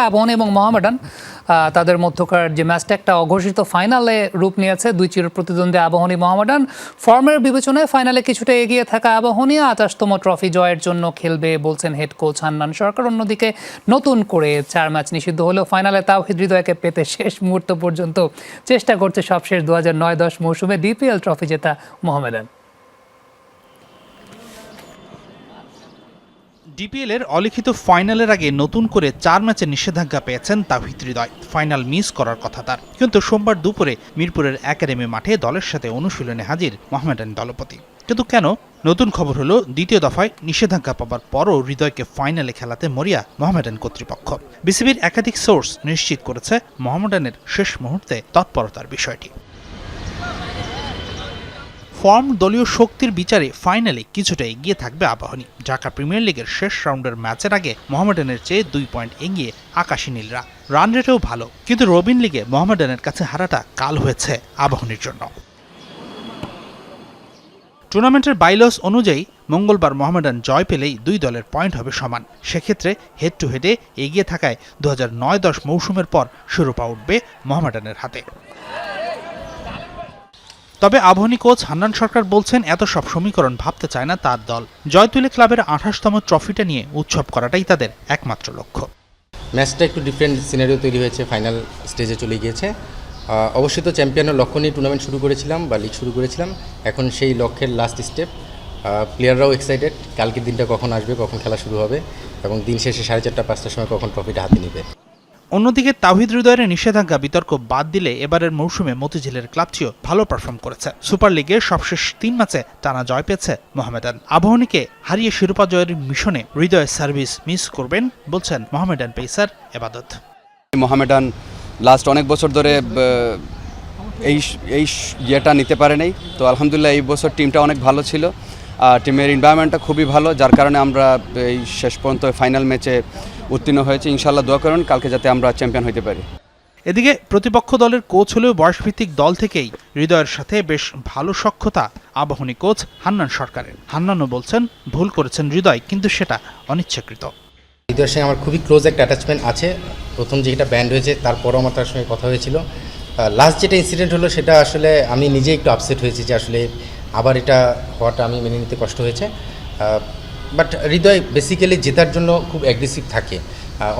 আবহন এবং মোহামেডান তাদের মধ্যকার যে ম্যাচটা, একটা অঘোষিত ফাইনালে রূপ নিয়েছে দুই চির প্রতিদ্বন্দ্বী আবাহনী মোহামেডান। ফর্মের বিবেচনায় ফাইনালে কিছুটা এগিয়ে থাকা আবাহনী আঠাশতম ট্রফি জয়ের জন্য খেলবে বলছেন হেড কোচ হান্নান সরকার। অন্যদিকে নতুন করে চার ম্যাচ নিষিদ্ধ হলেও ফাইনালে তাও হৃদয়কে পেতে শেষ মুহূর্ত পর্যন্ত চেষ্টা করছে সবশেষ দু হাজার নয় দশ মৌসুমে ডিপিএল ট্রফি জেতা মোহামেডান। ডিপিএল এর অলিখিত ফাইনালের আগে নতুন করে চার ম্যাচে নিষেধাজ্ঞা পেয়েছেন তাহিদ হৃদয়। ফাইনাল মিস করার কথা তার। কিন্তু সোমবার দুপুরে মিরপুরের একাডেমি মাঠে দলের সাথে অনুশীলনে হাজির মোহামেডান দলপতি। কিন্তু কেন? নতুন খবর হলো, দ্বিতীয় দফায় নিষেধাজ্ঞা পাবার পরও হৃদয়কে ফাইনালে খেলাতে মরিয়া মোহামেডান কর্তৃপক্ষ। বিসিবির একাধিক সোর্স নিশ্চিত করেছে মোহামেডানের শেষ মুহূর্তে তৎপরতার বিষয়টি। ফর্ম দলীয় শক্তির বিচারে ফাইনালে কিছুটা এগিয়ে থাকবে আবাহনী। ঢাকা প্রিমিয়ার লিগের শেষ রাউন্ডের ম্যাচের আগে মোহামেডানের চেয়ে দুই পয়েন্ট এগিয়ে আকাশী নীলরা। রান রেটেও ভালো, কিন্তু রবিন লিগে মোহামেডানের কাছে হারাটা কাল হয়েছে আবাহনীর জন্য। টুর্নামেন্টের বাইলস অনুযায়ী মঙ্গলবার মোহামেডান জয় পেলেই দুই দলের পয়েন্ট হবে সমান। সেক্ষেত্রে হেড টু হেডে এগিয়ে থাকায় দু হাজার নয় দশ মৌসুমের পর শিরোপা উঠবে মোহামেডানের হাতে। তবে আবহনী কোচ হান্নান সরকার বলছেন, এত সব সমীকরণ ভাবতে চায় না তার দল। জয়তুলে ক্লাবের আঠাশতম ট্রফিটা নিয়ে উৎসব করাটাই তাদের একমাত্র লক্ষ্য। ম্যাচটা একটু ডিফারেন্ট সিনারিও তৈরি হয়েছে ফাইনাল স্টেজে চলে গিয়েছে। অবশ্যই তো চ্যাম্পিয়নের লক্ষ্য নিয়ে টুর্নামেন্ট শুরু করেছিলাম বা লিগ শুরু করেছিলাম। এখন সেই লক্ষ্যের লাস্ট স্টেপ প্লেয়াররাও এক্সাইটেড কালকের দিনটা কখন আসবে, কখন খেলা শুরু হবে এবং দিন শেষে সাড়ে চারটা, পাঁচটার সময় কখন ট্রফিটা হাতে নেবে। অন্যদিকে তাহিদ হৃদয়ের নিষেধাজ্ঞা, বিতর্ক বাদ দিলে এবারের মৌসুমে মতিঝিলের ক্লাবটিও ভালো পারফর্ম করেছে। সুপার লিগে সবশেষ তিন ম্যাচে টানা জয় পেয়েছে মোহামেডান। আবাহনীকে হারিয়ে শিরোপা জয়ের মিশনে হৃদয়ের সার্ভিস মিস করবেন বলছেন মোহামেডান পেসার এবাদত। মোহামেডান লাস্ট অনেক বছর ধরে এই এই ইয়েটা নিতে পারে নাই। তো আলহামদুলিল্লাহ এই বছর টিমটা অনেক ভালো ছিল। টিমের এনভায়রনমেন্টটা খুবই ভালো যার কারণে আমরা এই শেষ পর্যন্ত ফাইনাল ম্যাচে উত্তীর্ণ হয়েছে। ইনশাল্লাহ দোয়া করুন কালকে যাতে আমরা চ্যাম্পিয়ন হতে পারি। এদিকে প্রতিপক্ষ দলের কোচ হলেও বয়সভিত্তিক দল থেকেই হৃদয়ের সাথে বেশ ভালো সক্ষতা আবাহনী কোচ হান্নান সরকারের। হান্নানও বলছেন ভুল করেছেন হৃদয় কিন্তু সেটা অনিচ্ছাকৃত। হৃদয়ের সঙ্গে আমার খুবই ক্লোজ একটা অ্যাটাচমেন্ট আছে। প্রথম যেটা ব্যান্ড হয়েছে তারপরও আমার তার সঙ্গে কথা হয়েছিল। লাস্ট যেটা ইনসিডেন্ট হলো সেটা আসলে আমি নিজে একটু আপসেট হয়েছি যে আসলে আবার এটা হওয়াটা আমি মেনে নিতে কষ্ট হয়েছে। বাট হৃদয় বেসিক্যালি জেতার জন্য খুব অ্যাগ্রেসিভ থাকে।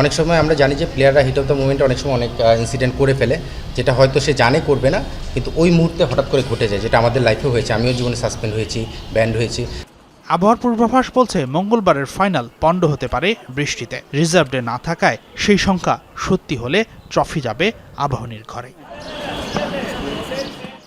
অনেক সময় আমরা জানি যে প্লেয়াররা হিট অফ দ্য মুভমেন্টে অনেক সময় অনেক ইনসিডেন্ট করে ফেলে, যেটা হয়তো সে জানে করবে না, কিন্তু ওই মুহূর্তে হঠাৎ করে ঘটে যায়, যেটা আমাদের লাইফেও হয়েছে। আমিও জীবনে সাসপেন্ড হয়েছি ব্যান্ড হয়েছি। আবহাওয়ার পূর্বাভাস বলছে মঙ্গলবারের ফাইনাল পণ্ড হতে পারে বৃষ্টিতে। রিজার্ভ ডে না থাকায় সেই সংখ্যা সত্যি হলে ট্রফি যাবে আবাহনীর ঘরে।